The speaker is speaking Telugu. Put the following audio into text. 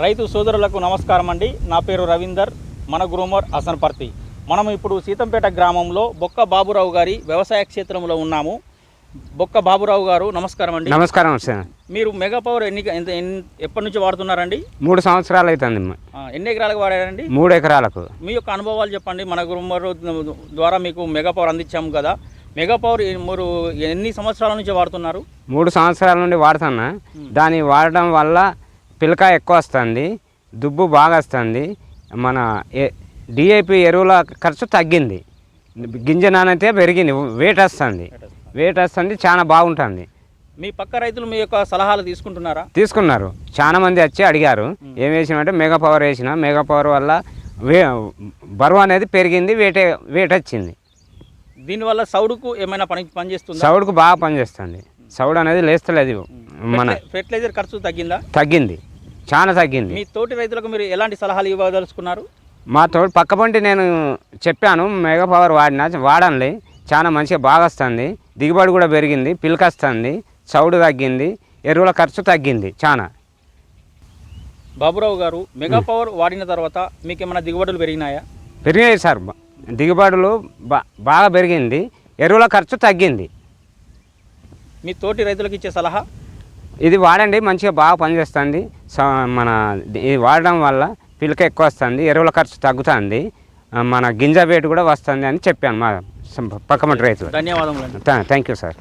రైతు సోదరులకు నమస్కారం అండి. నా పేరు రవీందర్ మన గ్రూమర్ అసన్పర్తి. మనం ఇప్పుడు సీతంపేట గ్రామంలో బొక్క బాబురావు గారి వ్యవసాయ క్షేత్రంలో ఉన్నాము. బొక్క బాబురావు గారు నమస్కారం అండి. నమస్కారం సార్ మీరు మెగా పవర్ ఎన్ని ఎప్పటి నుంచి వాడుతున్నారండి? మూడు సంవత్సరాలు అవుతుంది ఎన్ని ఎకరాలకు వాడారండి? మూడు ఎకరాలకు. మీ యొక్క అనుభవాలు చెప్పండి. మన గ్రూమర్ ద్వారా మీకు మెగా పవర్ అందించాము కదా. మెగా పవర్ మీరు ఎన్ని సంవత్సరాల నుంచి వాడుతున్నారు? మూడు సంవత్సరాల నుండి వాడుతున్నా. దాన్ని వాడడం వల్ల పిలక ఎక్కువ వస్తుంది దుబ్బు బాగా వస్తుంది. మన డిఏపి ఎరువుల ఖర్చు తగ్గింది. గింజ నాణ్యత పెరిగింది వెయిట్ వస్తుంది. వెయిట్ వస్తుంది. చాలా బాగుంటుంది. మీ పక్క రైతులు మీ యొక్క సలహాలు తీసుకుంటున్నారా? తీసుకున్నారు. చాలా మంది వచ్చి అడిగారు ఏం వేసినామంటే మెగా పవర్ వేసిన. మెగా పవర్ వల్ల వే బరువు అనేది పెరిగింది వెయిట్ వెయిట్ వచ్చింది. దీనివల్ల సౌడుకు ఏమైనా పని పనిచేస్తుందా? సౌడుకు బాగా పనిచేస్తుంది. సౌడు అనేది లేస్తలేదు మన ఫెర్టిలై- ఫెర్టిలైజర్ ఖర్చు తగ్గిందా? తగ్గింది. చాలా తగ్గింది. మీ తోటి రైతులకు మీరు ఎలాంటి సలహాలు ఇవ్వదలుచుకున్నారు? మా తోడు పక్క పంటి నేను చెప్పాను మెగా పవర్ వాడిన వాడండి చాలా మంచిగా బాగా వస్తుంది దిగుబడి కూడా పెరిగింది పిలక వస్తుంది చౌడు తగ్గింది ఎరువుల ఖర్చు తగ్గింది చాలా. బాబురావు గారు మెగా పవర్ వాడిన తర్వాత మీకు ఏమైనా దిగుబడులు పెరిగినాయా? పెరిగినాయి సార్ దిగుబడులు బాగా పెరిగింది ఎరువుల ఖర్చు తగ్గింది. మీ తోటి రైతులకు ఇచ్చే సలహా? ఇది వాడండి మంచిగా బాగా పనిచేస్తుంది. స- మన ఇది వాడడం వల్ల పిలక ఎక్కువ వస్తుంది ఎరువుల ఖర్చు తగ్గుతుంది మన గింజ వేటు కూడా వస్తుంది అని చెప్పాను మా సం- పక్క మంటి రైతులు. ధన్యవాదములండి. Thank you sir.